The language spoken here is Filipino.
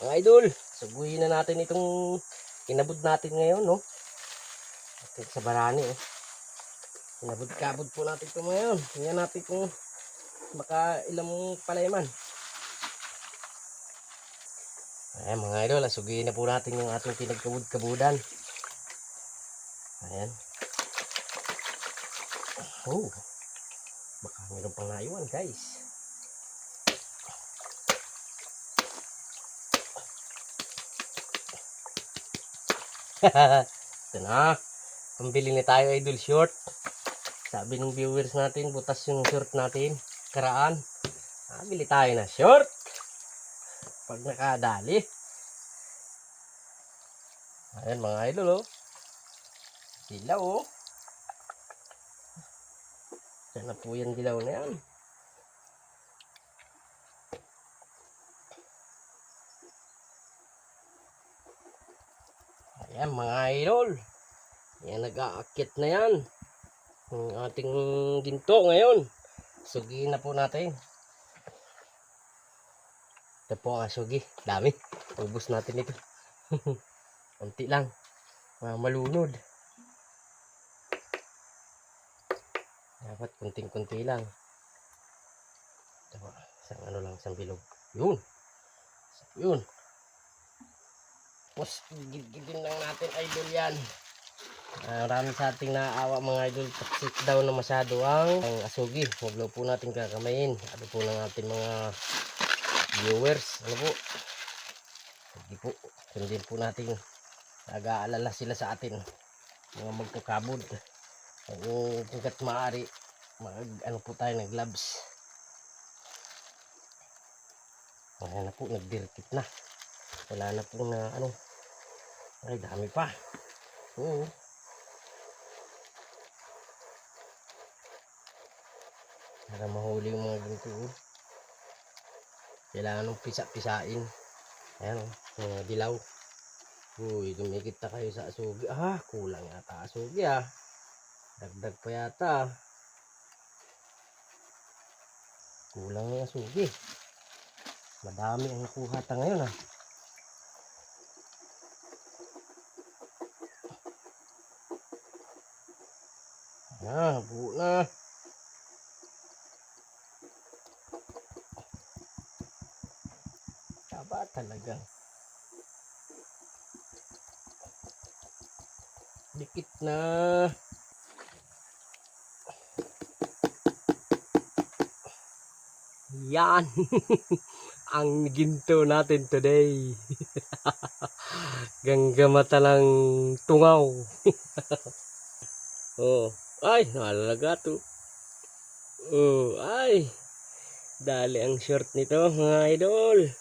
Mga idol, suguhin na natin itong kinabod natin ngayon, no? At sa barani, eh. Kinabod-kabod po natin ito ngayon. Tingnan natin kung baka ilang palayman. Ayan mga idol, ah, suguhin na po natin yung ating pinagkabod-kabudan. Ayan. Oh. Baka meron pang naiwan, guys. Ito na. Pambili ni tayo idol short. Sabi ng viewers natin, butas yung short natin. Karaan. Ah, bili tayo na short. Pag nakadali. Ayan mga idol oh. Dilaw oh. Diyan na po yan dilaw na yan. Ayan mga idol. Yan nag-aakit na yan. Ang ating ginto ngayon. Sugiin na po natin. Ito po ang sugi. Dami. Ubus natin ito. Kunti lang. Mga malunod. Dapat kunting-kunti lang. Ito. Isang ano lang, isang bilog. Yun. Yun. Tapos, gigigin lang natin idol yan. Marami sa ating naaawa mga idol. Sit down na masyado ang, ang asugi. Huwag po natin kakamayin. Ano po ng ating mga viewers. Ano po? Hindi po. Sundin po natin. Nag-aalala sila sa atin. Mga magkukabod. Kung hanggat maaari, mag, ano po tayo, nag gloves. Ayan na po, nagdirkit na. Wala na po na ano. Ay, dami pa. Oo. Para mahuli yung mga ganito. oh. Kailangan ng pisa-pisain. Ayan o, mga dilaw. Uy, dumikit na kayo sa asugi. Ah, kulang yata asugi ah. Dagdag pa yata. Kulang yung asugi. Madami ang nakuha ta ngayon ah. Ah, buo na. Taba talaga. Dikit na. Yan. Ang ginto natin today. Ganggamata lang tungaw. oh. Ay, nalalaga to. Oh, ay. Dali ang short nito, mga idol.